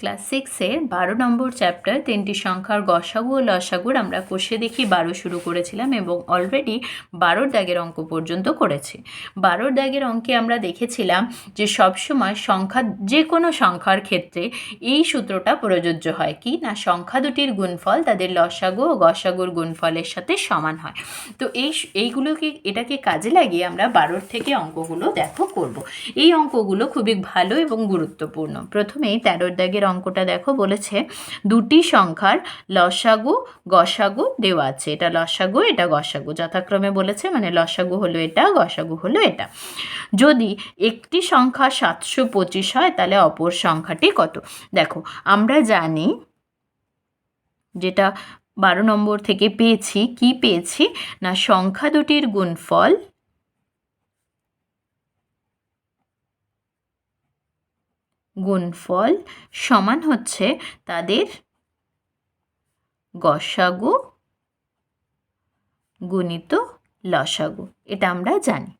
Class সিক্সের বারো নম্বর chapter তিনটি সংখ্যার গসাগু ও লসাগুর আমরা কষে দেখি বারো শুরু করেছিলাম এবং অলরেডি বারোর দাগের অঙ্ক পর্যন্ত করেছি। বারোর দাগের অঙ্কে আমরা দেখেছিলাম যে সবসময় সংখ্যা যে কোনো সংখ্যার ক্ষেত্রে এই সূত্রটা প্রযোজ্য হয় কি না সংখ্যা দুটির গুণফল তাদের লসাগু ও গসাগুর গুণফলের সাথে সমান হয়। তো এই এইগুলোকে, এটাকে কাজে লাগিয়ে আমরা বারোর থেকে অঙ্কগুলো দেখো করব। এই অঙ্কগুলো খুবই ভালো এবং গুরুত্বপূর্ণ। প্রথমেই তেরোর দাগের অঙ্কটা দেখো বলেছে, দুটি সংখ্যার লসাগু, গসাগু দেওয়া আছে। এটা লসাগু, এটা গসাগু। যথাক্রমে বলেছে মানে লসাগু হলো এটা, গসাগু হলো এটা। যদি একটি সংখ্যা সাতশো পঁচিশ হয়, তাহলে অপর সংখ্যাটি কত? দেখো, আমরা জানি যেটা বারো নম্বর থেকে পেয়েছি, কি পেয়েছি? না, সংখ্যা দুটির গুণফল গুণফল সমান হচ্ছে তাদের গসাগু গুণিত লসাগু। এটা আমরা জানি।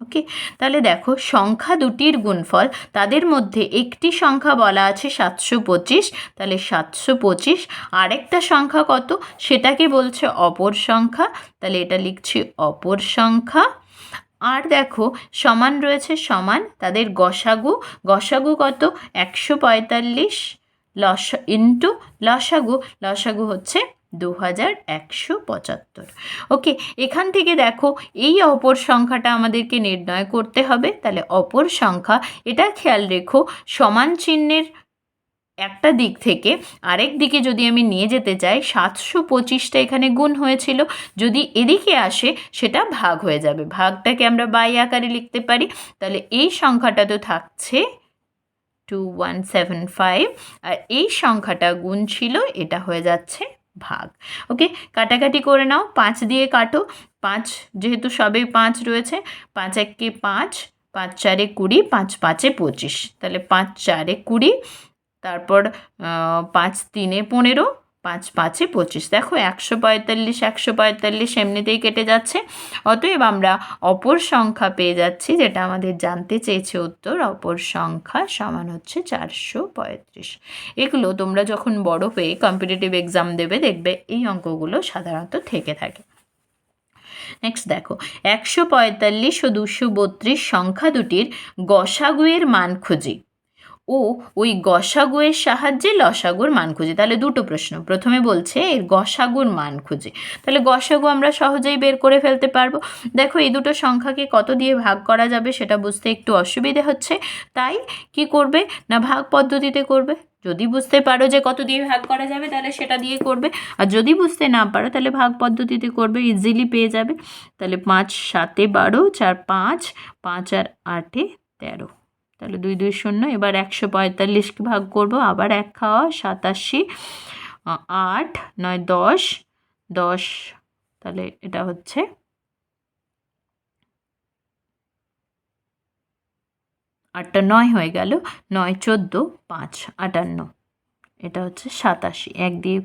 ওকে? তাহলে দেখো, সংখ্যা দুটির গুণফল, তাদের মধ্যে একটি সংখ্যা বলা আছে সাতশো পঁচিশ। তাহলে সাতশো পঁচিশ, আরেকটা সংখ্যা কত? সেটাকে বলছে অপর সংখ্যা। তাহলে এটা লিখছি অপর সংখ্যা। আর দেখো, সমান রয়েছে সমান, তাদের গসাগু গসাগু কত? একশো পঁয়তাল্লিশ লস ইন্টু লসাগু লসাগু হচ্ছে দু হাজার একশো পঁচাত্তর। ওকে, এখান থেকে দেখো, এই অপর সংখ্যাটা আমাদেরকে নির্ণয় করতে হবে, তাহলে অপর সংখ্যা, এটা খেয়াল রেখো, সমান চিহ্নের একটা দিক থেকে আরেক দিকে যদি আমি নিয়ে যেতে চাই, সাতশো পঁচিশটা এখানে গুণ হয়েছিল। যদি এদিকে আসে, সেটা ভাগ হয়ে যাবে। ভাগটাকে আমরা বাই আকারে লিখতে পারি। তাহলে এই সংখ্যাটা তো থাকছে টু ওয়ান সেভেন ফাইভ আর এই সংখ্যাটা গুণ ছিল, এটা হয়ে যাচ্ছে ভাগ। ওকে, কাটাকাটি করে নাও, পাঁচ দিয়ে কাটো। পাঁচ যেহেতু সবেই পাঁচ রয়েছে, পাঁচ এককে পাঁচ পাঁচ চারে কুড়ি, পাঁচ পাঁচে পঁচিশ। তাহলে পাঁচ চারে কুড়ি তারপর পাঁচ তিনে পনেরো, পাঁচ পাঁচে পঁচিশ। দেখো, একশো পঁয়তাল্লিশ একশো পঁয়তাল্লিশ এমনিতেই কেটে যাচ্ছে। অতএব আমরা অপর সংখ্যা পেয়ে যাচ্ছি, যেটা আমাদের জানতে চেয়েছে উত্তর, অপর সংখ্যা সমান হচ্ছে চারশো পঁয়ত্রিশ। এগুলো তোমরা যখন বড় হয়ে কম্পিটিটিভ এক্সাম দেবে, দেখবে এই অঙ্কগুলো সাধারণত থেকে থাকে। নেক্সট দেখো, একশো পঁয়তাল্লিশ ও দুশো বত্রিশ সংখ্যা দুটির গসাগুয়ের মান খুঁজি। ও ওই গসাগুয়ের সাহায্যে লসাগুর মান খুঁজে। তাহলে দুটো প্রশ্ন। প্রথমে বলছে এর গসাগুর মান খুঁজে। তাহলে গসাগু আমরা সহজেই বের করে ফেলতে পারব। দেখো এই দুটো সংখ্যাকে কত দিয়ে ভাগ করা যাবে সেটা বুঝতে একটু অসুবিধে হচ্ছে। তাই কি করবে? না, ভাগ পদ্ধতিতে করবে। যদি বুঝতে পারো যে কত দিয়ে ভাগ করা যাবে, তাহলে সেটা দিয়ে করবে। আর যদি বুঝতে না পারো, তাহলে ভাগ পদ্ধতিতে করবে ইজিলি পেয়ে যাবে। তাহলে পাঁচ, সাতে বারো, চার, পাঁচ পাঁচ আর আটে তেরো। তাহলে দুই দুই শূন্য, এবার একশো পঁয়তাল্লিশকে ভাগ করব, আবার এক খাওয়া, সাতাশি আট, নয়, দশ দশ, তাহলে এটা হচ্ছে আটটা নয় হয়ে গেল, নয়, চোদ্দ, পাঁচ, আটান্ন, এটা হচ্ছে সাতাশি, এক দিয়ে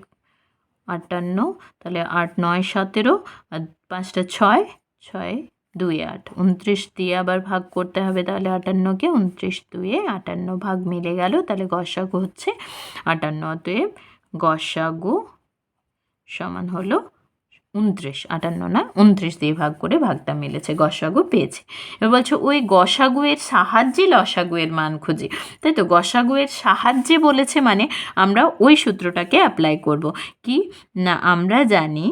আটান্ন, তাহলে আট, নয়, সতেরো, আর পাঁচটা ছয় ছয় দুই আট। উনত্রিশ দিয়ে আবার ভাগ করতে হবে তাহলে আটান্নকে, উনত্রিশ দুয়ে আটান্ন ভাগ মিলে গেল, তাহলে গসাগু হচ্ছে আটান্ন। অতএব গসাগু সমান হলো উনত্রিশ, আটান্ন না, উনত্রিশ দিয়ে ভাগ করে ভাগটা মিলেছে, গসাগু পেয়েছে। এবার বলছে, ওই গসাগুয়ের সাহায্যে লসাগুয়ের মান খুঁজি। তাই তো, গসাগুয়ের সাহায্যে বলেছে মানে আমরা ওই সূত্রটাকে অ্যাপ্লাই করব। কি? না, আমরা জানি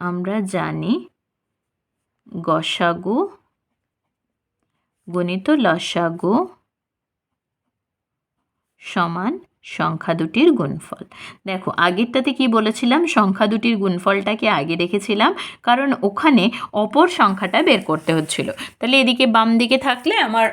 আমরা জানি গসাগু গণিত লসাগু সমান সংখ্যা দুটির গুণফল। দেখো, আগেরটাতে কি বলেছিলাম? সংখ্যা দুটির গুণফলটাকে আগে রেখেছিলাম, কারণ ওখানে অপর সংখ্যাটা বের করতে হচ্ছিল। তাহলে এদিকে বাম দিকে থাকলে আমার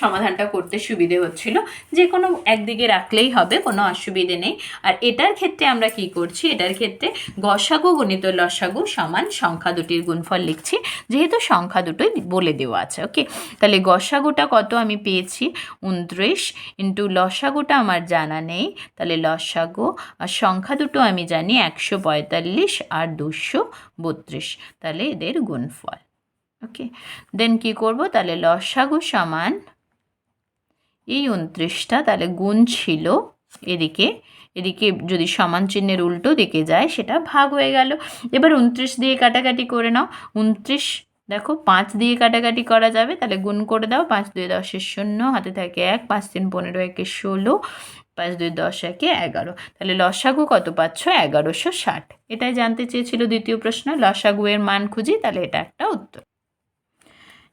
সমাধানটা করতে সুবিধে হচ্ছিল। যে কোনো একদিকে রাখলেই হবে, কোনো অসুবিধে নেই। আর এটার ক্ষেত্রে আমরা কি করছি? এটার ক্ষেত্রে গসাগু গণিত লসাগু সমান সংখ্যা দুটির গুণফল লিখছি, যেহেতু সংখ্যা দুটোই বলে দেওয়া আছে, ওকে? তাহলে গসাগুটা কত আমি পেয়েছি? উনত্রিশ ইন্টু লসাগুটা আমার জানা জানা নেই। তাহলে লসাগু আর সংখ্যা দুটো আমি জানি একশো পঁয়তাল্লিশ আর দুশো বত্রিশ। তাহলে এদের গুণফল। ওকে দেন কি করব? তাহলে লসাগু সমান এই উনত্রিশটা, তাহলে গুণ ছিল এদিকে। এদিকে যদি সমান চিহ্নের উল্টো দিকে যায়, সেটা ভাগ হয়ে গেল। এবার উনত্রিশ দিয়ে কাটাকাটি করে নাও। উনত্রিশ দেখো পাঁচ দিয়ে কাটাকাটি করা যাবে, তাহলে গুণ করে দাও, পাঁচ দুই দশের শূন্য, হাতে থাকে এক, পাঁচ তিন পনেরো একে ষোলো, পাঁচ দুই দশ একে এগারো। তাহলে লসাগু কত পাচ্ছ? এগারোশো ষাট। এটাই জানতে চেয়েছিল দ্বিতীয় প্রশ্ন লসাগু এর মান খুঁজি, তাহলে এটা একটা উত্তর।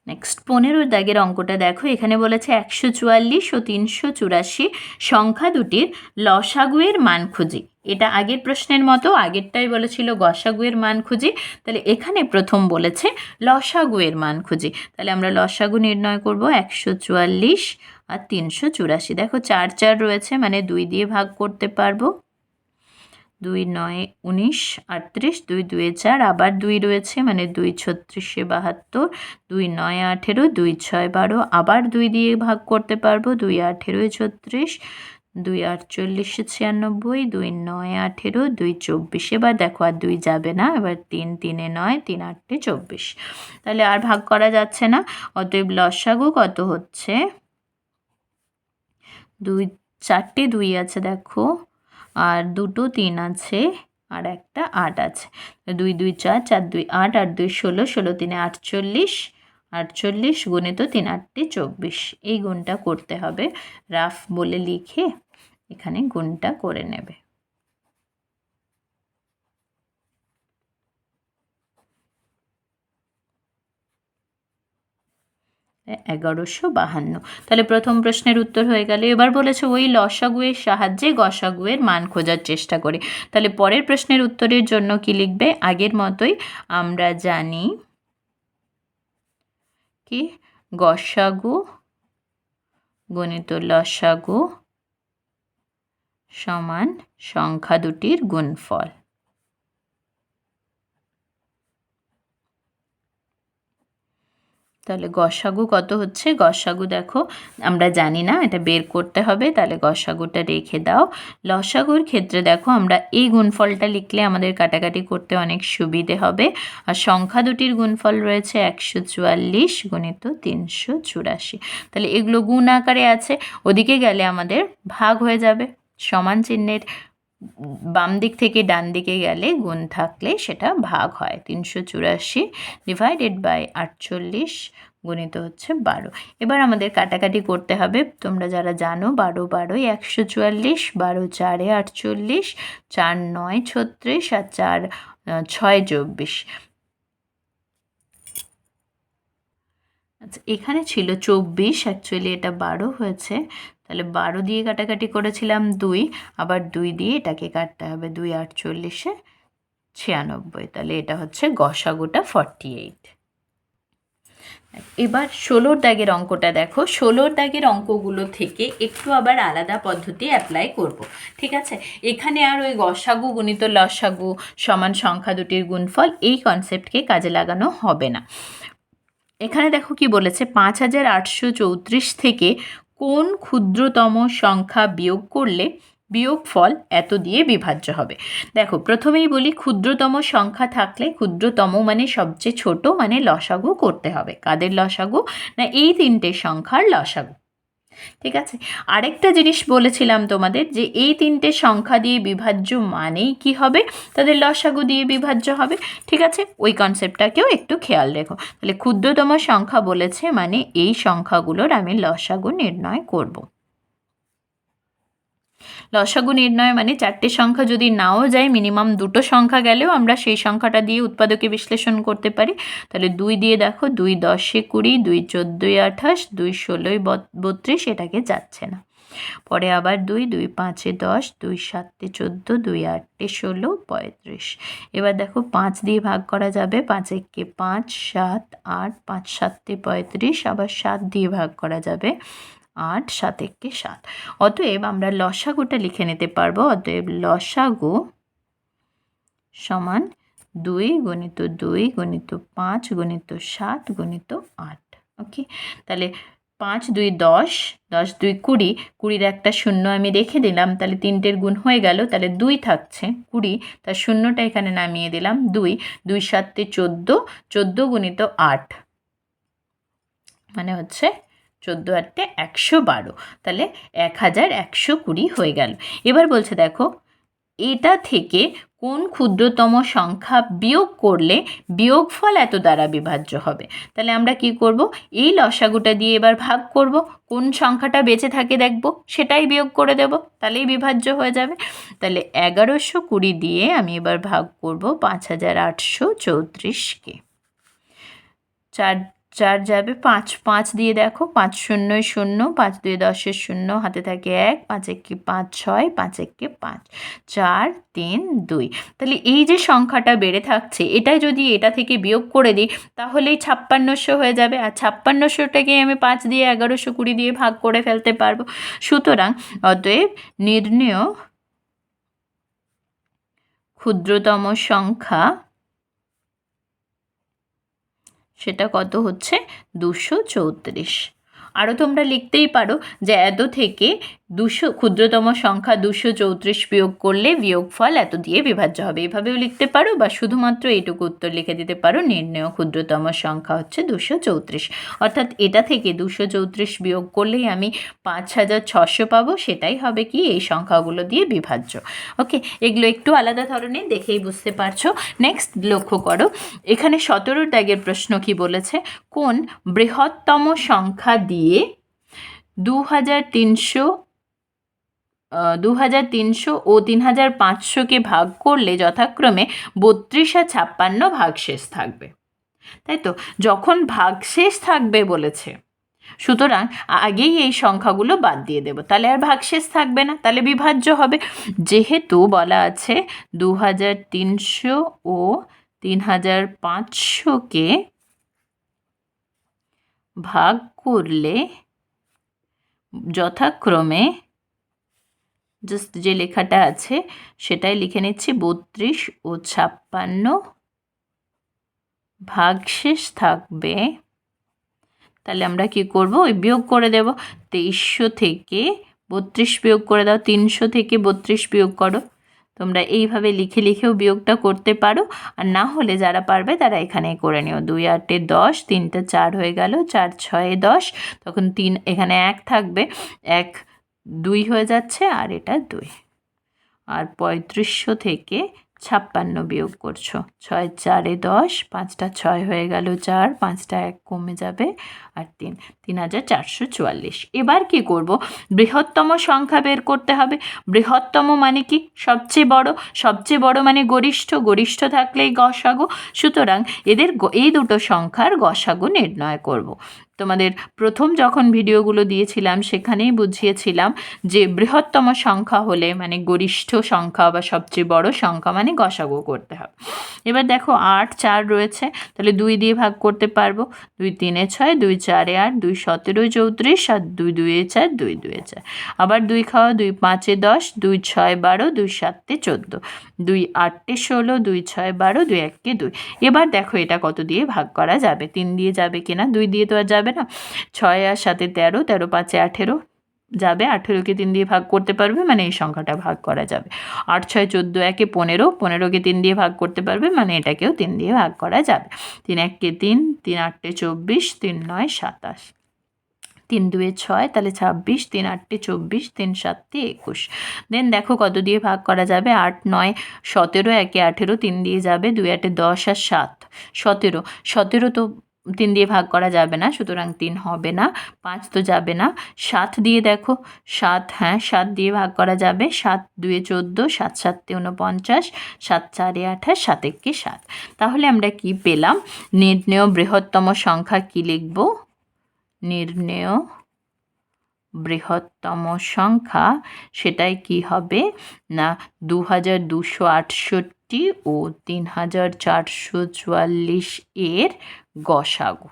নেক্সট পনেরো দাগের অঙ্কটা দেখো। এখানে বলেছে একশো চুয়াল্লিশ ও তিনশো চুরাশি। সংখ্যা দুটির লসাগুয়ের মান খুঁজি। এটা আগের প্রশ্নের মতো, আগেরটাই বলেছিল গসাগুয়ের মান খুঁজি। তাহলে এখানে প্রথম বলেছে লসাগুয়ের মান খুঁজি। তাহলে আমরা লসাগু নির্ণয় করব একশো চুয়াল্লিশ আর তিনশো চুরাশি। দেখো, চার চার রয়েছে মানে দুই দিয়ে ভাগ করতে পারব। দুই নয় উনিশ আটত্রিশ, দুই দুয়ে চার, আবার দুই রয়েছে মানে দুই ছত্রিশে বাহাত্তর, দুই নয় আঠেরো, দুই ছয় বারো, আবার দুই দিয়ে ভাগ করতে পারব, দুই আঠেরোয় ছত্রিশ, দুই আটচল্লিশে ছিয়ানব্বই, দুই নয় আঠেরো, দুই চব্বিশ, এবার দেখো আর দুই যাবে না, এবার তিন তিনে নয়, তিন আটটে চব্বিশ। তাহলে আর ভাগ করা যাচ্ছে না, অতএব লসাগু কত হচ্ছে? দুই, চারটে দুই আছে, দেখো। আর দুটো তিন আছে, আর একটা আট আছে। দুই দুই, চার চার, দুই, আট আট, দুই, ষোলো ষোলো, তিনে আটচল্লিশ আটচল্লিশ গুণে তো তিন আটটি চব্বিশ। এই গুণটা করতে হবে। রাফ বলে লিখে এখানে গুণটা করে নেবে। এগারোশো বাহান্ন। তাহলে প্রথম প্রশ্নের উত্তর হয়ে গেল। এবার বলেছে, ওই লসাগুয়ের সাহায্যে গসাগুয়ের মান খোঁজার চেষ্টা করে। তাহলে পরের প্রশ্নের উত্তরের জন্য কি লিখবে? আগের মতোই আমরা জানি কি? গসাগু গণিত লসাগু সমান সংখ্যা দুটির গুণফল। তাহলে গসাগু কত হচ্ছে? গসাগু দেখো, আমরা জানি না, এটা বের করতে হবে, তাহলে গসাগুটা রেখে দাও। লসাগুর ক্ষেত্রে দেখো, আমরা এই গুণফলটা লিখলে আমাদের কাটাকাটি করতে অনেক সুবিধে হবে। আর সংখ্যা দুটির গুণফল রয়েছে একশো চুয়াল্লিশ গণিত তিনশো চুরাশি। তাহলে এগুলো গুণ আকারে আছে, ওদিকে গেলে আমাদের ভাগ হয়ে যাবে, সমান চিহ্নের বাম দিক থেকে ডান দিকে গেলে গুণ থাকলে সেটা ভাগ হয়। তিনশো চুরাশি ডিভাইডেড বাই আটচল্লিশ গুণিত হচ্ছে বারো। এবার আমাদের কাটাকাটি করতে হবে। তোমরা যারা জানো, বারো বারোই একশো চুয়াল্লিশ, বারো চারে আটচল্লিশ, চার নয় ছত্রিশ, আর চার ছয় চব্বিশ। আচ্ছা এখানে ছিল চব্বিশ অ্যাকচুয়ালি এটা বারো হয়েছে। তাহলে বারো দিয়ে কাটাকাটি করেছিলাম দুই, আবার দুই দিয়ে এটাকে কাটতে হবে দুই আটচল্লিশে ছিয়ানব্বই, তাহলে এটা হচ্ছে গসাগুটা ফর্টি এইট এবার ষোলোর দাগের অঙ্কটা দেখো, ষোলোর দাগের অঙ্কগুলো থেকে একটু আবার আলাদা পদ্ধতি অ্যাপ্লাই করব। ঠিক আছে এখানে আর ওই গসাগু গুণিত লসাগু সমান সংখ্যা দুটির গুণফল এই কনসেপ্টকে কাজে লাগানো হবে না এখানে দেখো কি বলেছে, পাঁচ হাজার আটশো চৌত্রিশ থেকে কোন ক্ষুদ্রতম সংখ্যা বিয়োগ করলে বিয়োগফল এত দিয়ে বিভাজ্য হবে? দেখো, প্রথমেই বলি ক্ষুদ্রতম সংখ্যা থাকলে ক্ষুদ্রতম মানে সবচেয়ে ছোট মানে লসাগু করতে হবে। কাদের লসাগু? না এই তিনটে সংখ্যার লসাগু। ঠিক আছে? আরেকটা জিনিস বলেছিলাম তোমাদের যে এই তিনটে সংখ্যা দিয়ে বিভাজ্য মানেই কি হবে? তাদের লসাগু দিয়ে বিভাজ্য হবে। ঠিক আছে? ওই কনসেপ্টটাকেও একটু খেয়াল রেখো। তাহলে ক্ষুদ্রতম সংখ্যা বলেছে মানে এই সংখ্যাগুলোর আমি লসাগু নির্ণয় করব। লসাগু নির্ণয় মানে চারটে সংখ্যা যদি নাও যায়, মিনিমাম দুটো সংখ্যা গেলেও আমরা সেই সংখ্যাটা দিয়ে উৎপাদকে বিশ্লেষণ করতে পারি। তাহলে দুই দিয়ে দেখো, দুই দশে কুড়ি, দুই চোদ্দোই আঠাশ, দুই ষোলোই বত্রিশ, এটাকে যাচ্ছে না। পরে আবার দুই দুই পাঁচে দশ, দুই সাতে চোদ্দ, দুই আটে ষোলো, পঁয়ত্রিশ। এবার দেখো পাঁচ দিয়ে ভাগ করা যাবে, পাঁচ এককে পাঁচ, সাত, আট, পাঁচ সাতে পঁয়ত্রিশ, আবার সাত দিয়ে ভাগ করা যাবে। আট, সাত একে সাত। অতএব আমরা লসাগুটা লিখে নিতে পারব। অতএব লসাগু সমান দুই গণিত দুই গণিত পাঁচ গণিত সাত গণিত আট। ওকে? তাহলে পাঁচ দুই দশ দশ দুই কুড়ি, কুড়ির একটা শূন্য আমি রেখে দিলাম, তাহলে তিনটের গুণ হয়ে গেল, তাহলে দুই থাকছে কুড়ি, তার শূন্যটা এখানে নামিয়ে দিলাম দুই দুই সাতে চোদ্দ চোদ্দ গুণিত আট। মানে হচ্ছে চোদ্দ আটটে একশো বারো। তাহলে এক হাজার একশো কুড়ি হয়ে গেল। এবার বলছে, দেখো, এটা থেকে কোন ক্ষুদ্রতম সংখ্যা বিয়োগ করলে বিয়োগফল এত দ্বারা বিভাজ্য হবে? তাহলে আমরা কি করব? এই লসাগুটা দিয়ে এবার ভাগ করব। কোন সংখ্যাটা বেঁচে থাকে দেখব, সেটাই বিয়োগ করে দেব। তাহলেই বিভাজ্য হয়ে যাবে। তাহলে এগারোশো কুড়ি দিয়ে আমি এবার ভাগ করব পাঁচ হাজার আটশো চৌত্রিশকে। চার চার যাবে, পাঁচ পাঁচ দিয়ে দেখো, পাঁচ শূন্য শূন্য, পাঁচ দুই দশের শূন্য, হাতে থাকে এক, পাঁচ একে পাঁচ ছয়, পাঁচ একে পাঁচ চার, তিন, দুই। তাহলে এই যে সংখ্যাটা বেড়ে থাকছে, এটাই যদি এটা থেকে বিয়োগ করে দিই তাহলেই ছাপ্পান্নশো হয়ে যাবে। আর ছাপ্পান্নশোটাকে আমি পাঁচ দিয়ে এগারোশো কুড়ি দিয়ে ভাগ করে ফেলতে পারব। সুতরাং অতএব নির্ণয় ক্ষুদ্রতম সংখ্যা সেটা কত হচ্ছে? দুশো চৌত্রিশ। আরও তোমরা লিখতেই পারো যে এত থেকে দুশো, ক্ষুদ্রতম সংখ্যা দুশো চৌত্রিশ বিয়োগ করলে বিয়োগফল এত দিয়ে বিভাজ্য হবে। এভাবেও লিখতে পারো বা শুধুমাত্র এইটুকু উত্তর লিখে দিতে পারো। নির্ণয় ক্ষুদ্রতম সংখ্যা হচ্ছে দুশো চৌত্রিশ। অর্থাৎ এটা থেকে দুশো চৌত্রিশ বিয়োগ করলেই আমি পাঁচ হাজার ছশো পাবো, সেটাই হবে কি এই সংখ্যাগুলো দিয়ে বিভাজ্য। ওকে, এগুলো একটু আলাদা ধরনের, দেখেই বুঝতে পারছ। নেক্সট লক্ষ্য করো। এখানে সতেরোর দাগের প্রশ্ন কি বলেছে? কোন বৃহত্তম সংখ্যা দিয়ে দু হাজার তিনশো দু হাজার তিনশো ও তিন হাজার পাঁচশোকে ভাগ করলে যথাক্রমে বত্রিশ আর ছাপ্পান্ন ভাগশেষ থাকবে। তাই তো? যখন ভাগশেষ থাকবে বলেছে, সুতরাং আগেই এই সংখ্যাগুলো বাদ দিয়ে দেব। তাহলে আর ভাগশেষ থাকবে না, তাহলে বিভাজ্য হবে। যেহেতু বলা আছে দু হাজার তিনশো ও তিন হাজার পাঁচশোকে ভাগ করলে যথাক্রমে জাস্ট যে লেখাটা আছে, সেটাই লিখে নিচ্ছি। বত্রিশ ও ছাপ্পান্ন ভাগশেষ থাকবে। তাহলে আমরা কি করব? ওই বিয়োগ করে দেব। তেইশশো থেকে বত্রিশ বিয়োগ করে দাও। তিনশো থেকে বত্রিশ বিয়োগ করো। তোমরা এইভাবে লিখে লিখেও বিয়োগটা করতে পারো। আর না হলে যারা পারবে, তারা এখানে করে নিও। দুই আটে দশ, তিনটা চার হয়ে গেল। চার ছয়ে দশ, তখন তিন, এখানে এক থাকবে। এক দুই হয়ে যাচ্ছে আর এটা দুই। আর পঁয়ত্রিশশো থেকে ছাপ্পান্ন বিয়োগ করছ। ছয় চারে দশ, পাঁচটা ছয় হয়ে গেল চার, পাঁচটা এক কমে যাবে। আর তিন তিন হাজার চারশো চুয়াল্লিশ। এবার কি করব? বৃহত্তম সংখ্যা বের করতে হবে। বৃহত্তম মানে কি? সবচেয়ে বড় সবচেয়ে বড় মানে গরিষ্ঠ গরিষ্ঠ থাকলেই গসাগু। সুতরাং এদের এই দুটো সংখ্যার গসাগু নির্ণয় করব। তোমাদের প্রথম যখন ভিডিওগুলো দিয়েছিলাম, সেখানেই বুঝিয়েছিলাম যে বৃহত্তম সংখ্যা হলে মানে গরিষ্ঠ সংখ্যা বা সবচেয়ে বড় সংখ্যা মানে গসাগু করতে হবে। এবার দেখো আট, চার রয়েছে। তাহলে দুই দিয়ে ভাগ করতে পারব। দুই, তিনে ছয়, দুই, চারে আট, দুই সতেরো, চৌত্রিশ আর দুই দুয়ে চার, দুই দুয়ে চার। আবার দুই খাওয়া, দুই পাঁচে দশ, দুই ছয় বারো, দুই সাতে চোদ্দ। দুই আটটে ষোলো, দুই ছয় বারো, দুই এককে দুই। এবার দেখো এটা কত দিয়ে ভাগ করা যাবে। তিন দিয়ে যাবে কিনা? দুই দিয়ে তো আর যাবে না। ছয় আর সাতে তেরো তেরো পাঁচে আঠেরো যাবে আঠেরোকে তিন দিয়ে ভাগ করতে পারবে মানে এই সংখ্যাটা ভাগ করা যাবে। আট, ছয়, চোদ্দ, একে পনেরো পনেরোকে তিন দিয়ে ভাগ করতে পারবে মানে এটাকেও তিন দিয়ে ভাগ করা যাবে। তিন এককে তিন তিন আটটে চব্বিশ, তিন, নয়, সাতাশ। তিন, দুয়ে ছয়, তাহলে ছাব্বিশ, তিন আটটে চব্বিশ, তিন সাতটি একুশ। দেন দেখো কত দিয়ে ভাগ করা যাবে, আট, নয়, সতেরো, একে আঠেরো, তিন দিয়ে যাবে দুই আটে দশ আর সাত। সতেরো সতেরো তো তিন দিয়ে ভাগ করা যাবে না, সুতরাং তিন হবে না, পাঁচ তো যাবে না। সাত দিয়ে দেখো, সাত হ্যাঁ সাত দিয়ে ভাগ করা যাবে, সাত দুয়ে চোদ্দ, সাত সাততে উনপঞ্চাশ সাত চারে আঠাশ, সাত একে সাত। তাহলে আমরা কি পেলাম? নির্ণেয় বৃহত্তম সংখ্যা কি লিখব? নির্ণেয় বৃহত্তম সংখ্যা, সেটাই কি হবে? না দু হাজার দুশো আটষট্টি ও তিন হাজার চারশো চুয়াল্লিশ এর গসাগু।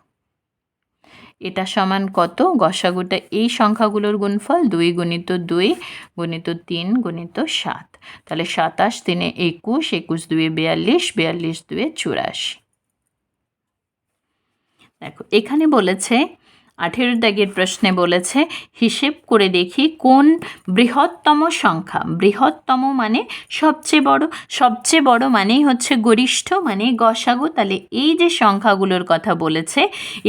এটা সমান কত? গসাগুটা এই সংখ্যাগুলোর গুণফল দুই গুণিত দুই গুণিত তিন গুণিত সাত। তাহলে সাতাশ তিনে একুশ একুশ দুয়ে বিয়াল্লিশ বিয়াল্লিশ দুয়ে চুরাশি। দেখো, এখানে বলেছে আঠেরো দাগের প্রশ্নে বলেছে, হিসেব করে দেখি কোন বৃহত্তম সংখ্যা। বৃহত্তম মানে সবচেয়ে বড় সবচেয়ে বড় মানেই হচ্ছে গরিষ্ঠ মানে গসাগু। তাহলে এই যে সংখ্যাগুলোর কথা বলেছে,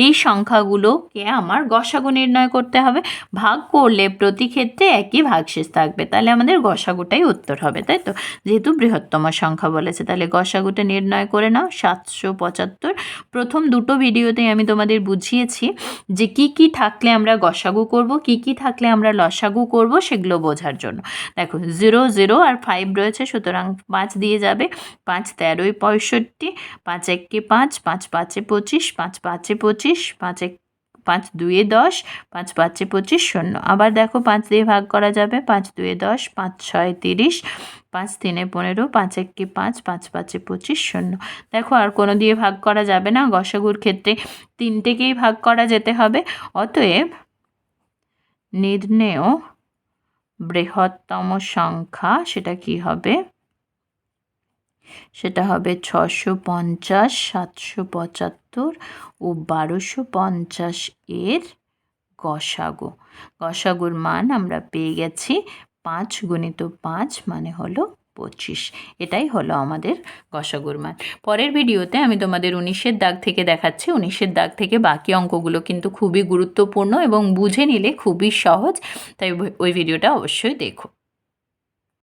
এই সংখ্যাগুলোকে আমার গসাগু নির্ণয় করতে হবে। ভাগ করলে প্রতি ক্ষেত্রে একই ভাগশেষ থাকবে। তাহলে আমাদের গসাগুটাই উত্তর হবে, তাই তো? যেহেতু বৃহত্তম সংখ্যা বলেছে, তাহলে গসাগুটা নির্ণয় করে নাও, সাতশো পঁচাত্তর। প্রথম দুটো ভিডিওতে আমি তোমাদের বুঝিয়েছি যে কি কি থাকলে আমরা গসাগু করব, কি কি থাকলে আমরা লসাগু করব সেগুলো বোঝার জন্য। দেখো, জিরো জিরো আর ফাইভ রয়েছে, সুতরাং পাঁচ দিয়ে যাবে। পাঁচ তেরোই পঁয়ষট্টি, পাঁচ এককে পাঁচ পাঁচ পাঁচে পঁচিশ, পাঁচ পাঁচে পঁচিশ, পাঁচ এক, পাঁচ দুয়ে দশ, পাঁচ পাঁচে পঁচিশ শূন্য। আবার দেখো, পাঁচ দিয়ে ভাগ করা যাবে, পাঁচ দুয়ে দশ, পাঁচ ছয় তিরিশ পাঁচ, তিনে পনেরো, পাঁচ এককে পাঁচ পাঁচ, পাঁচে পঁচিশ, শূন্য। দেখো, আর কোনো দিয়ে ভাগ করা যাবে না। গসাগুর ক্ষেত্রে তিনটেকেই ভাগ করা যেতে হবে। অতএব নির্ণেয় বৃহত্তম সংখ্যা সেটা কি হবে? সেটা হবে ছশো পঞ্চাশ, সাতশো পঁচাত্তর ও বারোশো পঞ্চাশ এর গসাগু। গসাগুর মান আমরা পেয়ে গেছি পাঁচ গুণিত পাঁচ মানে হলো পঁচিশ। এটাই হলো আমাদের গসাগুর মান পরের ভিডিওতে আমি তোমাদের উনিশের দাগ থেকে দেখাচ্ছি। উনিশের দাগ থেকে বাকি অঙ্কগুলো কিন্তু খুবই গুরুত্বপূর্ণ এবং বুঝে নিলে খুবই সহজ। তাই ওই ভিডিওটা অবশ্যই দেখো।